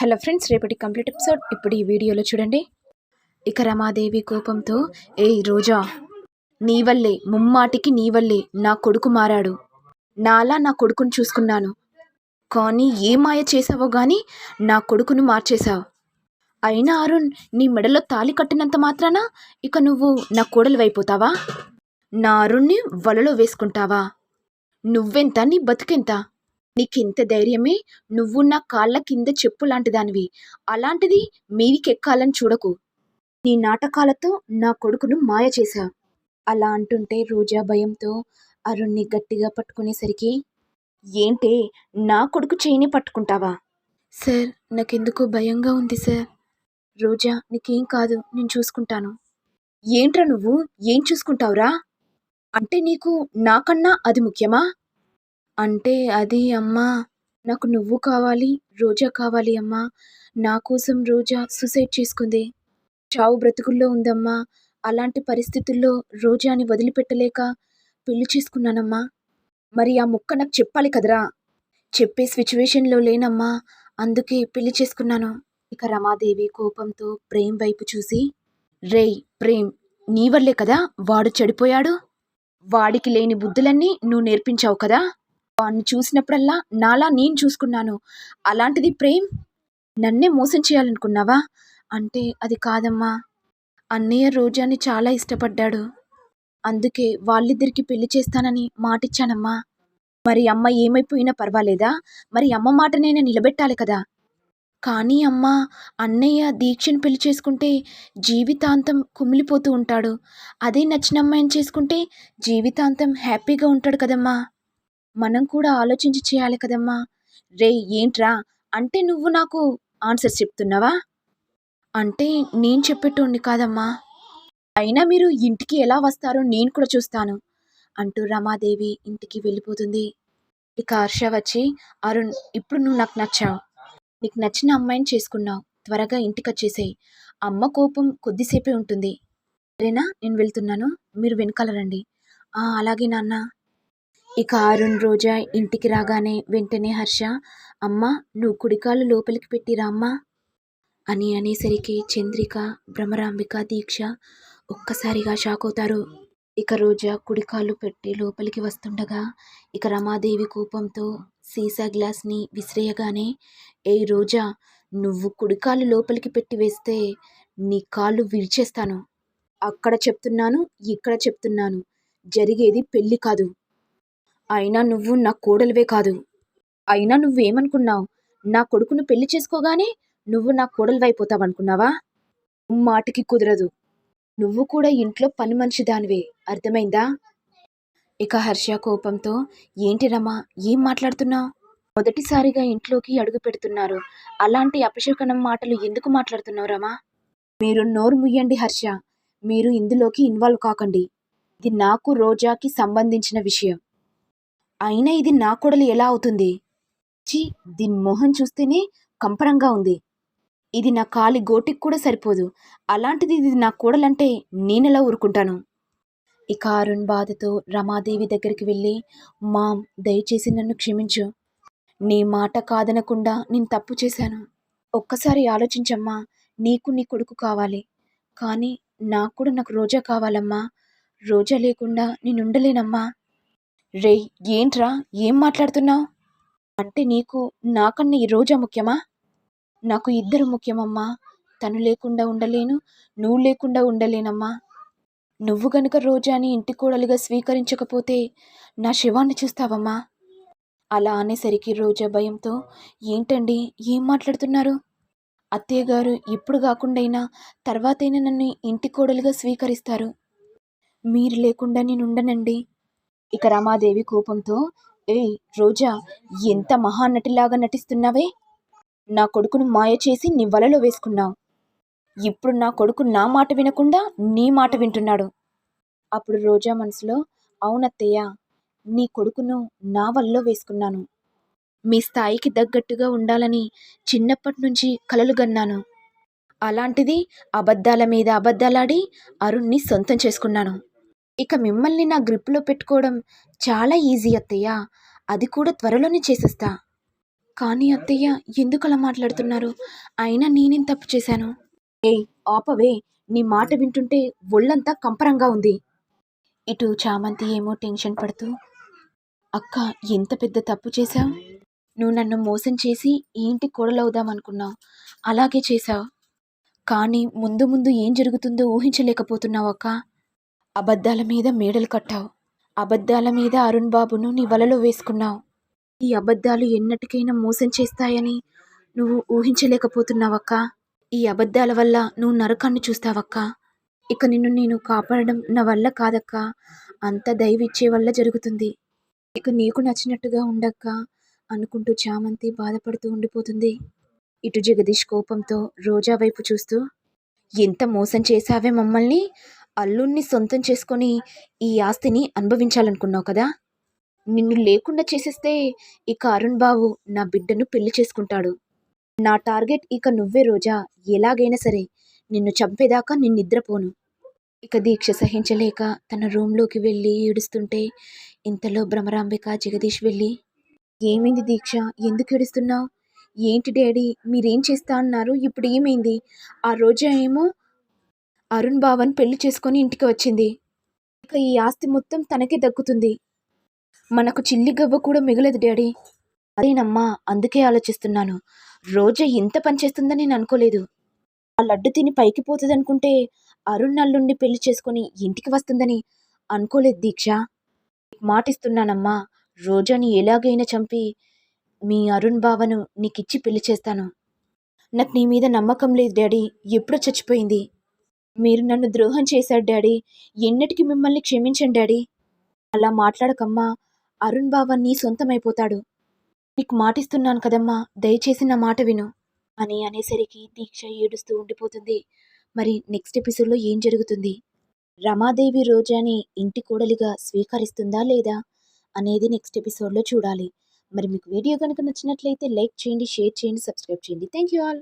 Hello friends రేపటి complete episode. ఇప్పుడు ఈ వీడియోలో చూడండి. ఇక రమాదేవి కోపంతో ఏ రోజా నీ వల్లే ముమ్మాటికి నీ వల్లే నా కొడుకు మారాడు. నాలా నా కొడుకును చూసుకున్నాను. కానీ ఏ మాయ చేసావో గాని నా కొడుకును మార్చేశావు. అయినా అరుణ్ నీ మెడలో తాళి కట్టినంత మాత్రాన? ఇక నువ్వు నా కోడలు అయిపోతావా నా అరుణ్ణి వలలో వేసుకుంటావా? నువ్వెంత నీ బతుకెంత? నీకింత ధైర్యమే నువ్వు నా కాళ్ళ కింద చెప్పు లాంటి దానివి అలాంటిది మీదికెక్కాలని చూడకు. నీ నాటకాలతో నా కొడుకును మాయ చేశావు అలా అంటుంటే రోజా భయంతో అరుణ్ణి గట్టిగా పట్టుకునేసరికి ఏంటే నా కొడుకు చేయిని పట్టుకుంటావా? సార్ నాకెందుకు భయంగా ఉంది సార్. రోజా నీకేం కాదు నేను చూసుకుంటాను. ఏంట్రా నువ్వు? ఏం చూసుకుంటావురా? అంటే నీకు నాకన్నా అది ముఖ్యమా? అంటే అది అమ్మా నాకు నువ్వు కావాలి రోజా కావాలి అమ్మా. నా కోసం రోజా సూసైడ్ చేసుకుంది. చావు బ్రతుకుల్లో ఉందమ్మా. అలాంటి పరిస్థితుల్లో రోజాని వదిలిపెట్టలేక పెళ్ళి చేసుకున్నానమ్మా. మరి ఆ ముక్క నాకు చెప్పాలి కదరా. చెప్పే సిచ్యువేషన్లో లేనమ్మా. అందుకే పెళ్ళి చేసుకున్నాను. ఇక రమాదేవి కోపంతో ప్రేమ్ వైపు చూసి రేయ్ ప్రేమ్ నీ వల్లే కదా వాడు చెడిపోయాడు? వాడికి లేని బుద్ధులన్నీ నువ్వు నేర్పించావు కదా? వాడిని చూసినప్పుడల్లా నాలా నేను చూసుకున్నాను. అలాంటిది ప్రేమ్ నన్నే మోసం చేయాలనుకున్నావా? అంటే అది కాదమ్మా. అన్నయ్య రోజాని చాలా ఇష్టపడ్డాడు. అందుకే వాళ్ళిద్దరికి పెళ్ళి చేస్తానని మాటిచ్చానమ్మా. మరి అమ్మ ఏమైపోయినా పర్వాలేదా? మరి అమ్మ మాటనైనా నిలబెట్టాలి కదా? కానీ అమ్మ అన్నయ్య దీక్షను పెళ్ళి చేసుకుంటే జీవితాంతం కుమిలిపోతూ ఉంటాడు. అదే నచ్చిన అమ్మాయిని చేసుకుంటే జీవితాంతం హ్యాపీగా ఉంటాడు కదమ్మా. మనం కూడా ఆలోచించి చేయాలి కదమ్మా. రే ఏంట్రా? అంటే నువ్వు నాకు ఆన్సర్ చెప్తున్నావా? అంటే నేను చెప్పేటోండి కాదమ్మా. అయినా మీరు ఇంటికి ఎలా వస్తారో నేను కూడా చూస్తాను. అంటూ రమాదేవి ఇంటికి వెళ్ళిపోతుంది. ఇక హర్ష వచ్చి అరుణ్ ఇప్పుడు నువ్వు నాకు నచ్చావు. నీకు నచ్చిన అమ్మాయిని చేసుకున్నావు. త్వరగా ఇంటికి వచ్చేసేయి అమ్మ కోపం కొద్దిసేపే ఉంటుంది. సరేనా నేను వెళ్తున్నాను. మీరు వెనకాల రండి. అలాగే నాన్న. ఇక అరుణ్ రోజా ఇంటికి రాగానే వెంటనే హర్ష అమ్మ నువ్వు కుడికాలు లోపలికి పెట్టిరా అమ్మా అని అనేసరికి చంద్రిక భ్రమరాంబిక దీక్ష ఒక్కసారిగా షాక్ అవుతారు. ఇక రోజా కుడికాలు పెట్టి లోపలికి వస్తుండగా ఇక రమాదేవి కోపంతో సీసా గ్లాస్ని విసిరేయగానే ఏ రోజా నువ్వు కుడికాలు లోపలికి పెట్టి వేస్తే నీ కాళ్ళు విరిచేస్తాను. అక్కడ చెప్తున్నాను ఇక్కడ చెప్తున్నాను. జరిగేది పెళ్ళి కాదు. అయినా నువ్వు నా కోడలివే కాదు. అయినా నువ్వేమనుకున్నావు? నా కొడుకును పెళ్ళి చేసుకోగానే నువ్వు నా కోడలివైపోతావనుకున్నావా? మాటికి కుదరదు. నువ్వు కూడా ఇంట్లో పని మనిషి దానివే. అర్థమైందా? ఇక హర్ష కోపంతో ఏంటి రమా ఏం మాట్లాడుతున్నావు? మొదటిసారిగా ఇంట్లోకి అడుగు పెడుతున్నారు. అలాంటి అపశకనం మాటలు ఎందుకు మాట్లాడుతున్నావు రమా? మీరు నోరు ముయ్యండి హర్ష. మీరు ఇందులోకి ఇన్వాల్వ్ కాకండి. ఇది నాకు రోజాకి సంబంధించిన విషయం. అయినా ఇది నా కొడలు ఎలా అవుతుంది? చి దీని మొహం చూస్తేనే కంపరంగా ఉంది. ఇది నా కాలి గోటికి కూడా సరిపోదు. అలాంటిది ఇది నా కోడలంటే నేనెలా ఊరుకుంటాను? ఇక అరుణ్ బాధతో రమాదేవి దగ్గరికి వెళ్ళి మామ్ దయచేసి నన్ను క్షమించు. నీ మాట కాదనకుండా నేను తప్పు చేశాను. ఒక్కసారి ఆలోచించమ్మా. నీకు నీ కొడుకు కావాలి. కానీ నాకు కూడా నాకు రోజా కావాలమ్మా. రోజా లేకుండా నేను ఉండలేనమ్మా. రే ఏంట్రా? ఏం మాట్లాడుతున్నావు? అంటే నీకు నాకన్నా ఈ రోజా ముఖ్యమా? నాకు ఇద్దరు ముఖ్యమమ్మా. తను లేకుండా ఉండలేను నువ్వు లేకుండా ఉండలేనమ్మా. నువ్వు గనుక రోజాని ఇంటి కోడలుగా స్వీకరించకపోతే నా శివాన్ని చూస్తావమ్మా? అలా అనేసరికి రోజా భయంతో ఏంటండి? ఏం మాట్లాడుతున్నారు? అత్తయ్య గారు ఇప్పుడు కాకుండా తర్వాతైనా నన్ను ఇంటి కోడలుగా స్వీకరిస్తారు. మీరు లేకుండా నేను ఉండనండి ఇక రమాదేవి కోపంతో ఏయ్ రోజా ఎంత మహానటిలాగా నటిస్తున్నావే? నా కొడుకును మాయ చేసి నీ వలలో వేసుకున్నావు. ఇప్పుడు నా కొడుకు నా మాట వినకుండా నీ మాట వింటున్నాడు అప్పుడు రోజా మనసులో అవునత్తయ్య నీ కొడుకును నా వలలో వేసుకున్నాను. మీ స్థాయికి తగ్గట్టుగా ఉండాలని చిన్నప్పటి నుంచి కలలు గన్నాను. అలాంటిది అబద్ధాల మీద అబద్ధాలాడి అరుణ్ణి సొంతం చేసుకున్నాను. ఇక మిమ్మల్ని నా గ్రిప్లో పెట్టుకోవడం చాలా ఈజీ అత్తయ్య. అది కూడా త్వరలోనే చేసేస్తా. కానీ అత్తయ్య ఎందుకు అలా మాట్లాడుతున్నారు? అయినా నేనేం తప్పు చేశాను? ఏయ్ ఆపవే. నీ మాట వింటుంటే ఒళ్ళంతా కంపరంగా ఉంది. ఇటు చామంతి ఏమో టెన్షన్ పడుతూ అక్క ఎంత పెద్ద తప్పు చేశావు నువ్వు నన్ను మోసం చేసి ఈ ఇంటి కోడలవుదామనుకున్నావు. అలాగే చేశావు కానీ ముందు ముందు ఏం జరుగుతుందో ఊహించలేకపోతున్నావు అక్క. అబద్ధాల మీద మేడలు కట్టావు. అబద్ధాల మీద అరుణ్ బాబును నీ వలలో వేసుకున్నావు. ఈ అబద్ధాలు ఎన్నటికైనా మోసం చేస్తాయని నువ్వు ఊహించలేకపోతున్నావక్క. ఈ అబద్ధాల వల్ల నువ్వు నరకాన్ని చూస్తావక్క. ఇక నిన్ను నేను కాపాడడం నా వల్ల కాదక్క. అంత దయవిచ్చే వల్ల జరుగుతుంది. ఇక నీకు నచ్చినట్టుగా ఉండక్క అనుకుంటూ చామంతి బాధపడుతూ ఉండిపోతుంది. ఇటు జగదీష్ కోపంతో రోజా వైపు చూస్తూ ఎంత మోసం చేశావే మమ్మల్ని? అల్లుణ్ణి సొంతం చేసుకొని ఈ ఆస్తిని అనుభవించాలనుకున్నావు కదా? నిన్ను లేకుండా చేసేస్తే ఇక అరుణ్ బాబు నా బిడ్డను పెళ్ళి చేసుకుంటాడు. నా టార్గెట్ ఇక నువ్వే రోజా. ఎలాగైనా సరే నిన్ను చంపేదాకా నేను నిద్రపోను. ఇక దీక్ష సహించలేక తన రూమ్లోకి వెళ్ళి ఏడుస్తుంటే ఇంతలో భ్రమరాంబిక జగదీష్ వెళ్ళి ఏమైంది దీక్ష? ఎందుకు ఏడుస్తున్నావు? ఏంటి డాడీ? మీరేం చేస్తా అన్నారు? ఇప్పుడు ఏమైంది? ఆ రోజా ఏమో అరుణ్ బావన్ పెళ్ళి చేసుకొని ఇంటికి వచ్చింది. ఇక ఈ ఆస్తి మొత్తం తనకే దక్కుతుంది. మనకు చిల్లి గవ్వ కూడా మిగలదు డాడీ. అదేనమ్మా అందుకే ఆలోచిస్తున్నాను. రోజా ఇంత పని చేస్తుందని నేను అనుకోలేదు. ఆ లడ్డు తిని పైకి పోతుంది అనుకుంటే అరుణ్ నల్లుండి పెళ్ళి చేసుకొని ఇంటికి వస్తుందని అనుకోలేదు దీక్ష. మాటిస్తున్నానమ్మా రోజాని ఎలాగైనా చంపి మీ అరుణ్ బావను నీకిచ్చి పెళ్ళి చేస్తాను. నాకు నీ మీద నమ్మకం లేదు డాడీ ఎప్పుడో చచ్చిపోయింది. మీరు నన్ను ద్రోహం చేశారు డాడీ. ఎన్నటికి మిమ్మల్ని క్షమించండి డాడీ. అలా మాట్లాడకమ్మా. అరుణ్ బావ నీ సొంతమైపోతాడు. నీకు మాటిస్తున్నాను కదమ్మా. దయచేసి నా మాట విను. అని అనేసరికి దీక్ష ఏడుస్తూ ఉండిపోతుంది. మరి నెక్స్ట్ ఎపిసోడ్లో ఏం జరుగుతుంది? రమాదేవి రోజాని ఇంటి కోడలిగా స్వీకరిస్తుందా లేదా అనేది నెక్స్ట్ ఎపిసోడ్లో చూడాలి. మరి మీకు వీడియో కనుక నచ్చినట్లయితే లైక్ చేయండి షేర్ చేయండి సబ్స్క్రైబ్ చేయండి. Thank you all.